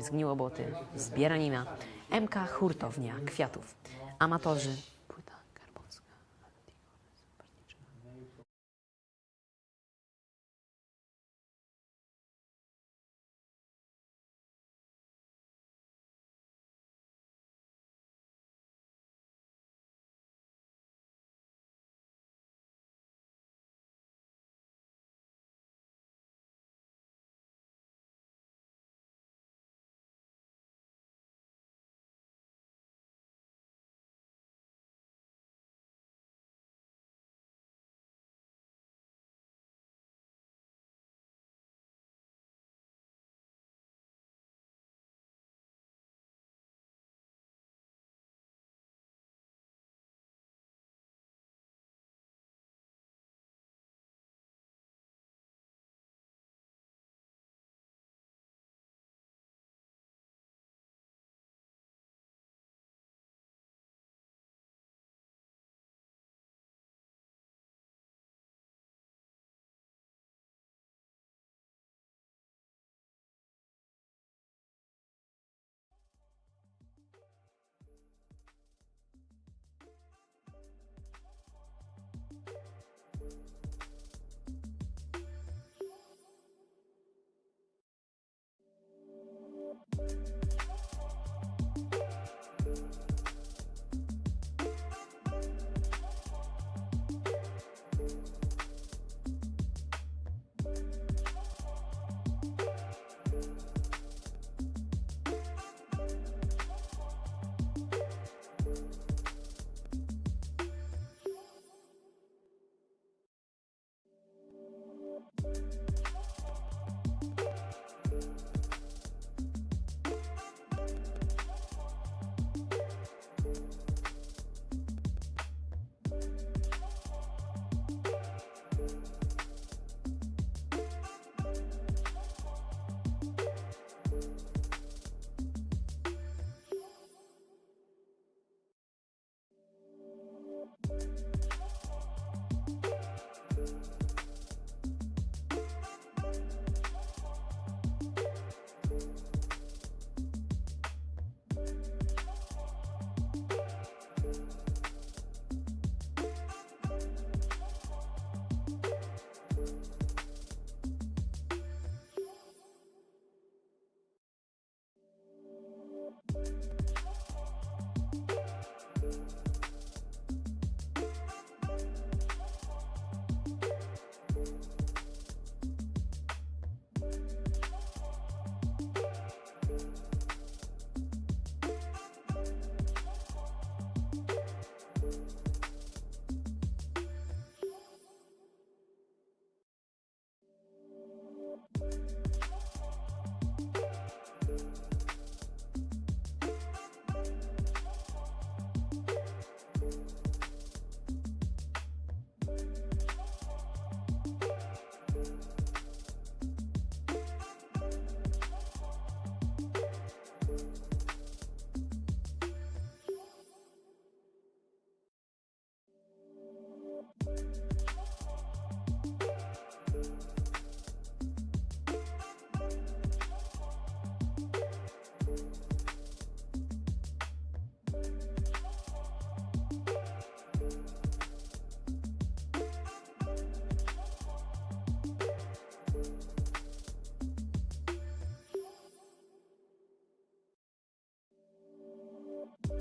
zgniłoboty, zbieranina, MK Hurtownia Kwiatów, amatorzy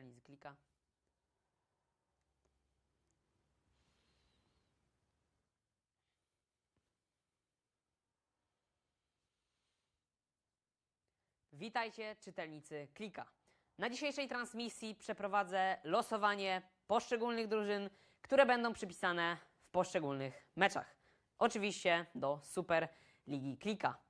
czytelnicy klika. Witajcie, czytelnicy Klika. Na dzisiejszej transmisji przeprowadzę losowanie poszczególnych drużyn, które będą przypisane w poszczególnych meczach. Oczywiście do Super Ligi Klika.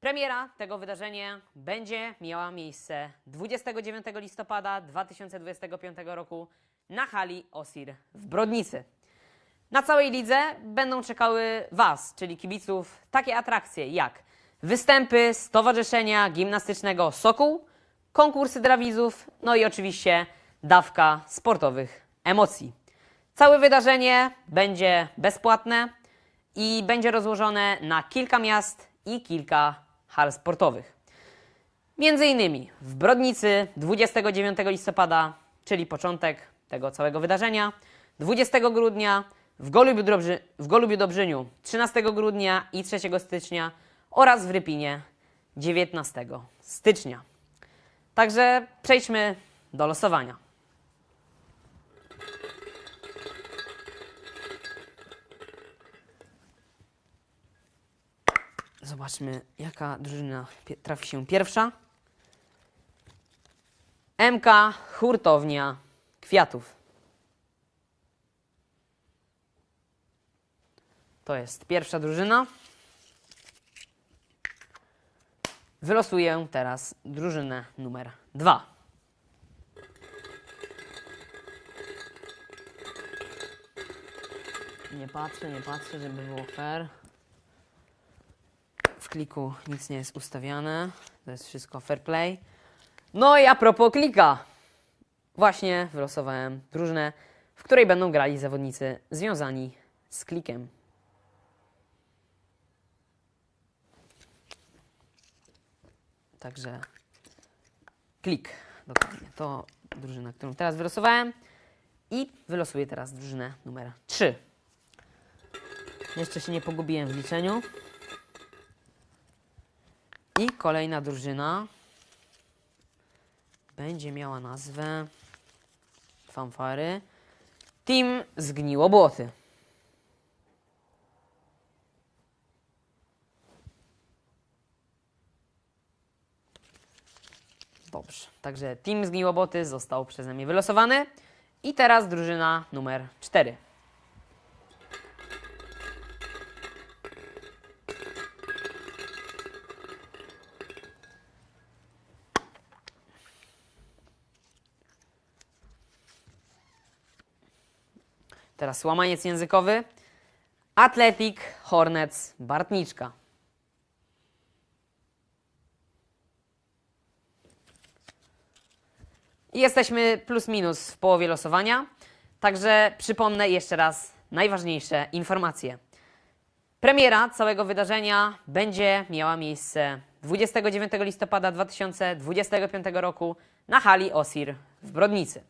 Premiera tego wydarzenia będzie miała miejsce 29 listopada 2025 roku na hali Osir w Brodnicy. Na całej lidze będą czekały Was, czyli kibiców, takie atrakcje jak występy Stowarzyszenia Gimnastycznego Sokół, konkursy dla widzów, no i oczywiście dawka sportowych emocji. Całe wydarzenie będzie bezpłatne i będzie rozłożone na kilka miast i kilka hal sportowych. Między innymi w Brodnicy 29 listopada, czyli początek tego całego wydarzenia, 20 grudnia, w Golubiu, Dobrzy, w Golubiu Dobrzyniu 13 grudnia i 3 stycznia oraz w Rypinie 19 stycznia. Także przejdźmy do losowania. Zobaczmy, jaka drużyna trafi się pierwsza. MK Hurtownia Kwiatów. To jest pierwsza drużyna. Wylosuję teraz drużynę numer dwa. Nie patrzę, nie patrzę, żeby było fair. Kliku nic nie jest ustawiane. To jest wszystko fair play. No i a propos klika. Właśnie wylosowałem drużynę, w której będą grali zawodnicy związani z klikiem. Także klik, dokładnie. To drużyna, którą teraz wylosowałem. I wylosuję teraz drużynę numer 3. Jeszcze się nie pogubiłem w liczeniu. I kolejna drużyna będzie miała nazwę fanfary Team Zgniłobłoty. Dobrze, także Team Zgniłoboty został przeze mnie wylosowany. I teraz drużyna numer 4. Teraz łamaniec językowy. Athletic Hornets Bartniczka. Jesteśmy plus minus w połowie losowania. Także przypomnę jeszcze raz najważniejsze informacje. Premiera całego wydarzenia będzie miała miejsce 29 listopada 2025 roku na hali Osir w Brodnicy.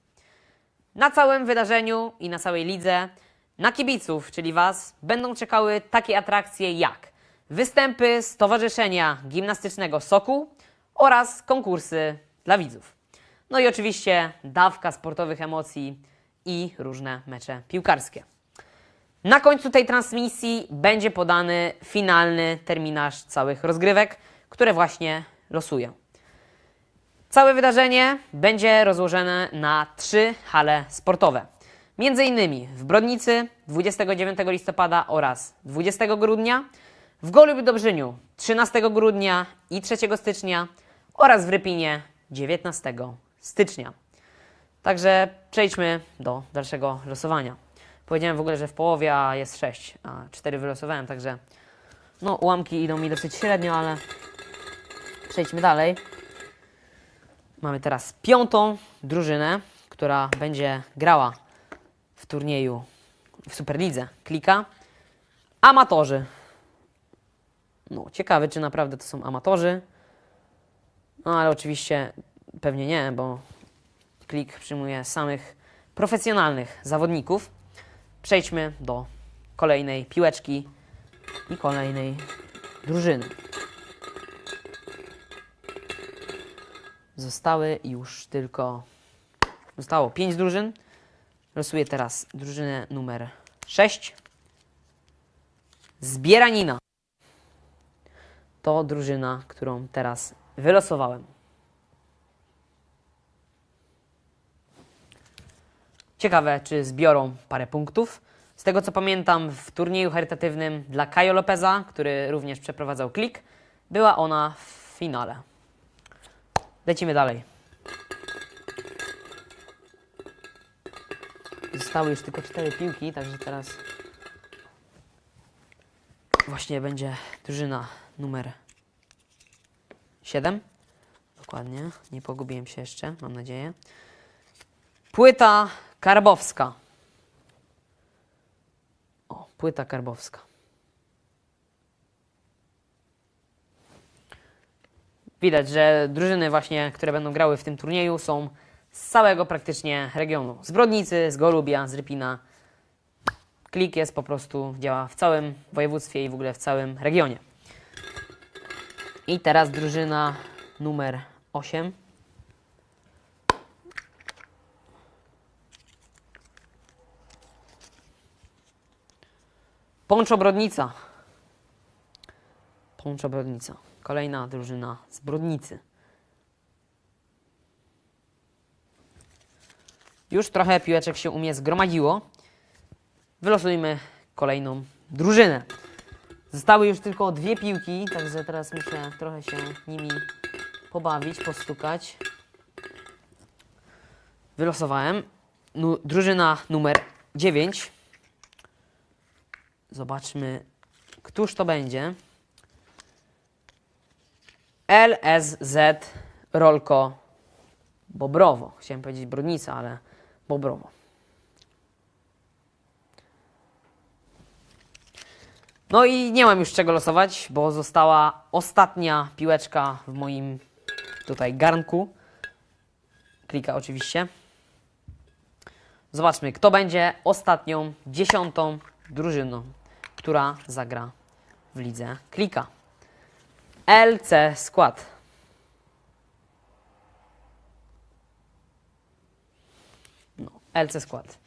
Na całym wydarzeniu i na całej lidze na kibiców, czyli Was, będą czekały takie atrakcje jak występy Stowarzyszenia Gimnastycznego Soku oraz konkursy dla widzów. No i oczywiście dawka sportowych emocji i różne mecze piłkarskie. Na końcu tej transmisji będzie podany finalny terminarz całych rozgrywek, które właśnie losuję. Całe wydarzenie będzie rozłożone na trzy hale sportowe. Między innymi w Brodnicy 29 listopada oraz 20 grudnia, w Golubiu Dobrzyniu 13 grudnia i 3 stycznia oraz w Rypinie 19 stycznia. Także przejdźmy do dalszego losowania. Powiedziałem w ogóle, że w połowie a jest 6, a 4 wylosowałem, także no ułamki idą mi dosyć średnio, ale przejdźmy dalej. Mamy teraz piątą drużynę, która będzie grała w turnieju w Superlidze. Klika. Amatorzy. No, ciekawe, czy naprawdę to są amatorzy. No, ale oczywiście pewnie nie, bo klik przyjmuje samych profesjonalnych zawodników. Przejdźmy do kolejnej piłeczki i kolejnej drużyny. Zostały już tylko Zostało 5 drużyn. Losuję teraz drużynę numer 6. Zbieranina. To drużyna, którą teraz wylosowałem. Ciekawe, czy zbiorą parę punktów. Z tego co pamiętam, w turnieju charytatywnym dla Caio Lopeza, który również przeprowadzał klik, była ona w finale. Lecimy dalej. Zostały już tylko cztery piłki, także teraz właśnie będzie drużyna numer 7. Dokładnie, nie pogubiłem się jeszcze, mam nadzieję. Płyta karbowska. O, płyta karbowska. Widać, że drużyny właśnie, które będą grały w tym turnieju są z całego praktycznie regionu. Z Brodnicy, z Golubia, z Rypina. Klik jest po prostu, działa w całym województwie i w ogóle w całym regionie. I teraz drużyna numer 8. Ponczo Brodnica. Ponczo Brodnica. Kolejna drużyna z Brodnicy. Już trochę piłeczek się u mnie zgromadziło. Wylosujmy kolejną drużynę. Zostały już tylko dwie piłki, także teraz muszę trochę się nimi pobawić, postukać. Wylosowałem. Nu drużyna numer 9. Zobaczmy, któż to będzie. LSZ Rolko Bobrowo. Chciałem powiedzieć Brodnica, ale Bobrowo. No i nie mam już czego losować, bo została ostatnia piłeczka w moim tutaj garnku. Klika oczywiście. Zobaczmy, kto będzie ostatnią, dziesiątą drużyną, która zagra w lidze klika. LC skład. No, LC skład.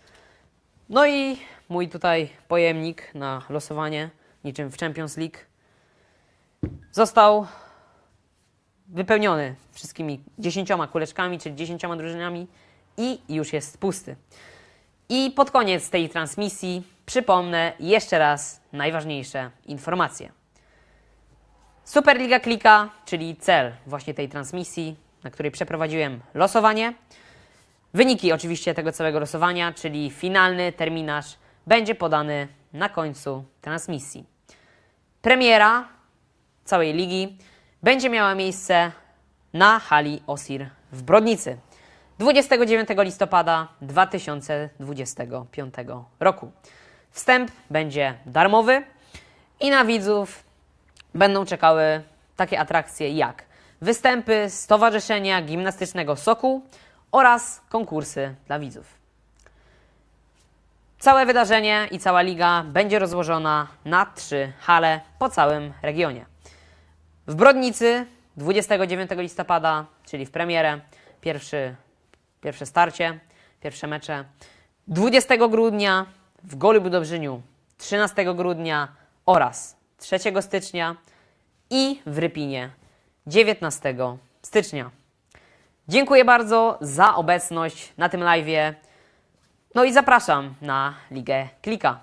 No i mój tutaj pojemnik na losowanie, niczym w Champions League, został wypełniony wszystkimi dziesięcioma kuleczkami, czyli dziesięcioma drużynami i już jest pusty. I pod koniec tej transmisji przypomnę jeszcze raz najważniejsze informacje. Superliga Klika, czyli cel właśnie tej transmisji, na której przeprowadziłem losowanie. Wyniki oczywiście tego całego losowania, czyli finalny terminarz, będzie podany na końcu transmisji. Premiera całej ligi będzie miała miejsce na hali Osir w Brodnicy 29 listopada 2025 roku. Wstęp będzie darmowy i na widzów będą czekały takie atrakcje jak występy Stowarzyszenia Gimnastycznego Soku oraz konkursy dla widzów. Całe wydarzenie i cała liga będzie rozłożona na trzy hale po całym regionie. W Brodnicy 29 listopada, czyli w premierę, pierwszy, pierwsze starcie, pierwsze mecze. 20 grudnia w Golubiu Dobrzyniu, 13 grudnia oraz 3 stycznia i w Rypinie 19 stycznia. Dziękuję bardzo za obecność na tym live'ie. No i zapraszam na Ligę Klika.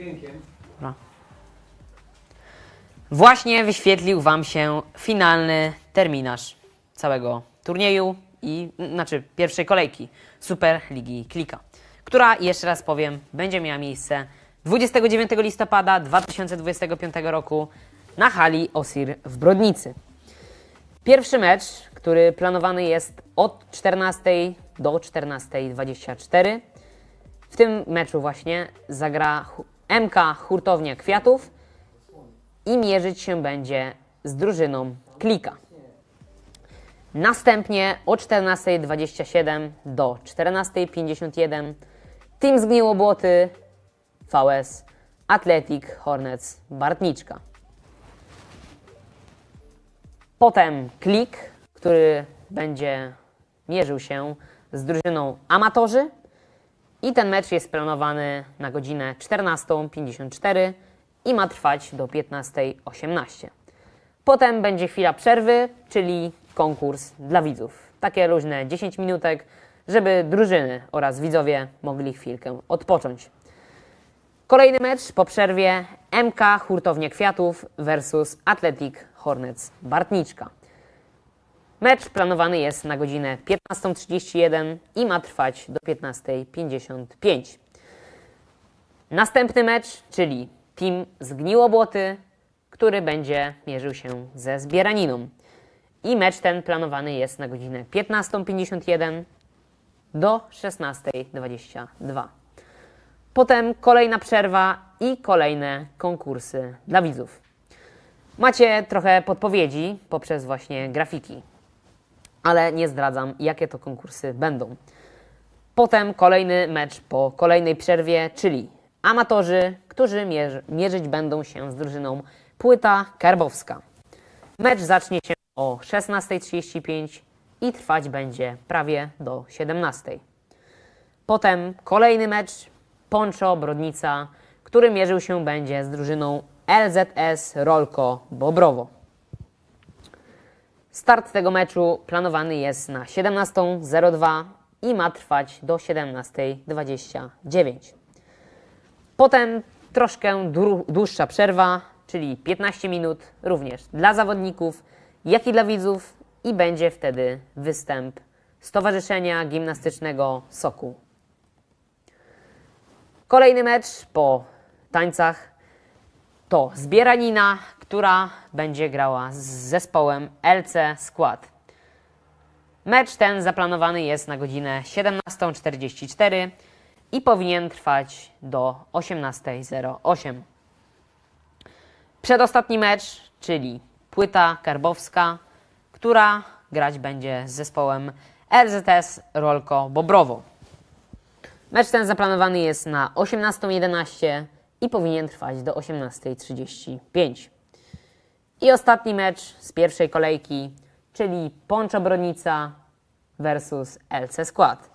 Dźwiękiem. Właśnie wyświetlił Wam się finalny terminarz całego turnieju i znaczy pierwszej kolejki Super Ligi Klika, która jeszcze raz powiem, będzie miała miejsce 29 listopada 2025 roku na hali Osir w Brodnicy. Pierwszy mecz, który planowany jest od 14 do 14.24. W tym meczu właśnie zagra MK Hurtownia Kwiatów i mierzyć się będzie z drużyną Klika. Następnie o 14.27 do 14.51 Team Zgniłobłoty VS Athletic Hornets Bartniczka. Potem Klik, który będzie mierzył się z drużyną Amatorzy i ten mecz jest planowany na godzinę 14.54 i ma trwać do 15.18. Potem będzie chwila przerwy, czyli konkurs dla widzów. Takie luźne 10 minutek, żeby drużyny oraz widzowie mogli chwilkę odpocząć. Kolejny mecz po przerwie MK Hurtownia Kwiatów versus Athletic Hornets Bartniczka. Mecz planowany jest na godzinę 15.31 i ma trwać do 15.55. Następny mecz, czyli team z Gniłobłoty, który będzie mierzył się ze Zbieraniną. I mecz ten planowany jest na godzinę 15.51 do 16.22. Potem kolejna przerwa i kolejne konkursy dla widzów. Macie trochę podpowiedzi poprzez właśnie grafiki, ale nie zdradzam, jakie to konkursy będą. Potem kolejny mecz po kolejnej przerwie, czyli amatorzy, którzy mierzy, mierzyć będą się z drużyną Płyta Karbowska. Mecz zacznie się o 16.35 i trwać będzie prawie do 17.00. Potem kolejny mecz Poncho Brodnica, który mierzył się będzie z drużyną LZS Rolko Bobrowo. Start tego meczu planowany jest na 17.02 i ma trwać do 17.29. Potem troszkę dłu- dłuższa przerwa, czyli 15 minut również dla zawodników, jak i dla widzów i będzie wtedy występ Stowarzyszenia Gimnastycznego Soku. Kolejny mecz po tańcach to Zbieranina, która będzie grała z zespołem LC Skład. Mecz ten zaplanowany jest na godzinę 17.44 i powinien trwać do 18.08. Przedostatni mecz, czyli Płyta Karbowska, która grać będzie z zespołem LZS Rolko Bobrowo. Mecz ten zaplanowany jest na 18.11 i powinien trwać do 18.35. I ostatni mecz z pierwszej kolejki, czyli Ponczo Bronica versus LC Skład.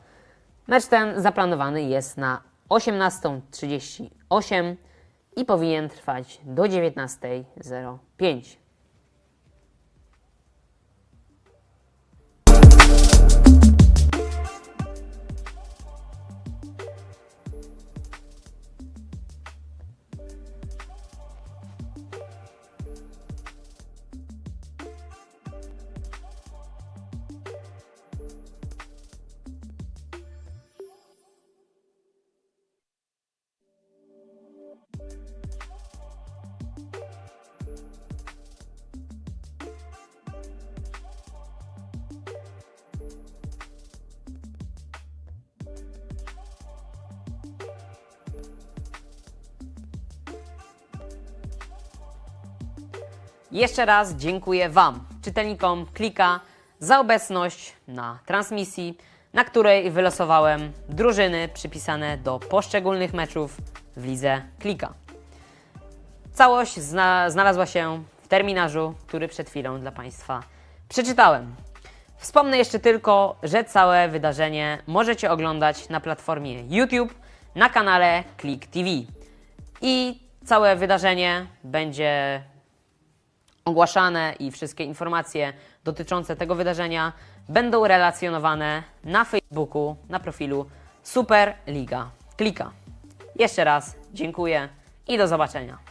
Mecz ten zaplanowany jest na 18.38 i powinien trwać do 19.05. Jeszcze raz dziękuję Wam, czytelnikom Klika, za obecność na transmisji, na której wylosowałem drużyny przypisane do poszczególnych meczów w lidze Klika. Całość zna znalazła się w terminarzu, który przed chwilą dla Państwa przeczytałem. Wspomnę jeszcze tylko, że całe wydarzenie możecie oglądać na platformie YouTube na kanale Klik TV. I całe wydarzenie będzie ogłaszane i wszystkie informacje dotyczące tego wydarzenia będą relacjonowane na Facebooku, na profilu Super Liga Klika. Jeszcze raz dziękuję i do zobaczenia.